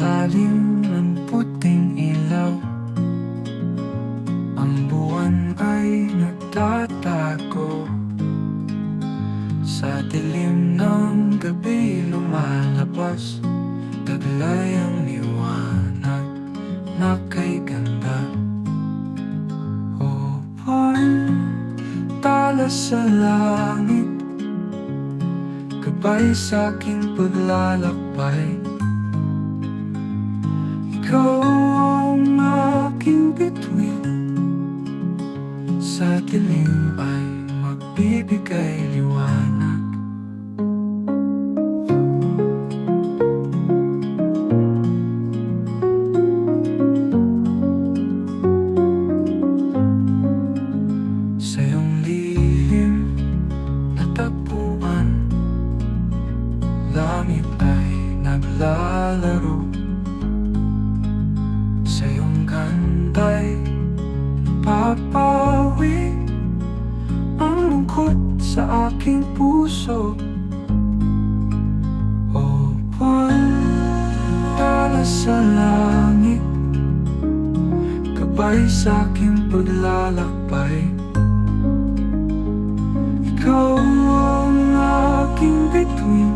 lalim ng puting ilaw. Ang buwan ay nagtatago Sa dilim ng gabi lumalabas Taglay ang liwanag na kay ganda. O buwan, tala sa langit Gabay sa aking paglalakbay Ikaw ang aking bituin. Sa dilim ay magbibigay liwanag papawi Ang lungkot sa aking puso. O buwan, tala sa langit. Gabay sa aking paglalakbay. Ikaw ang aking bituin.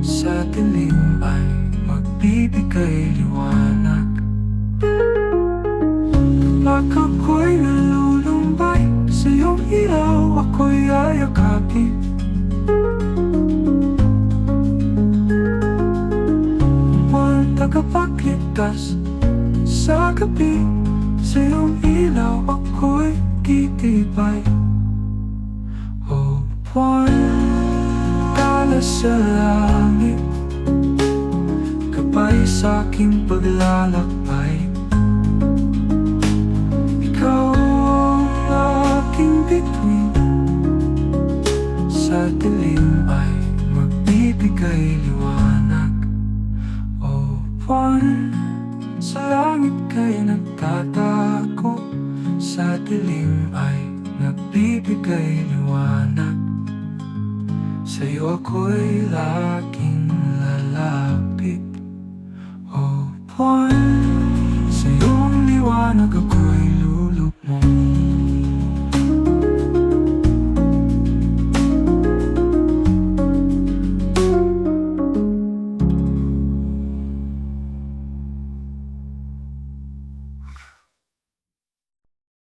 Sa dilim ay magbibigay liwanag tagapagligtas Sa gabi Sa iyong ilaw ako'y titibay. O buwan Tala sa langit Gabay sa aking paglalakbay. Ikaw ang aking bituin Sa dilim ay magbibigay liwanag buwan. Sa langit kay nagtatago Sa dilim ay nagbibigay liwanag. Sa'yo ako'y laging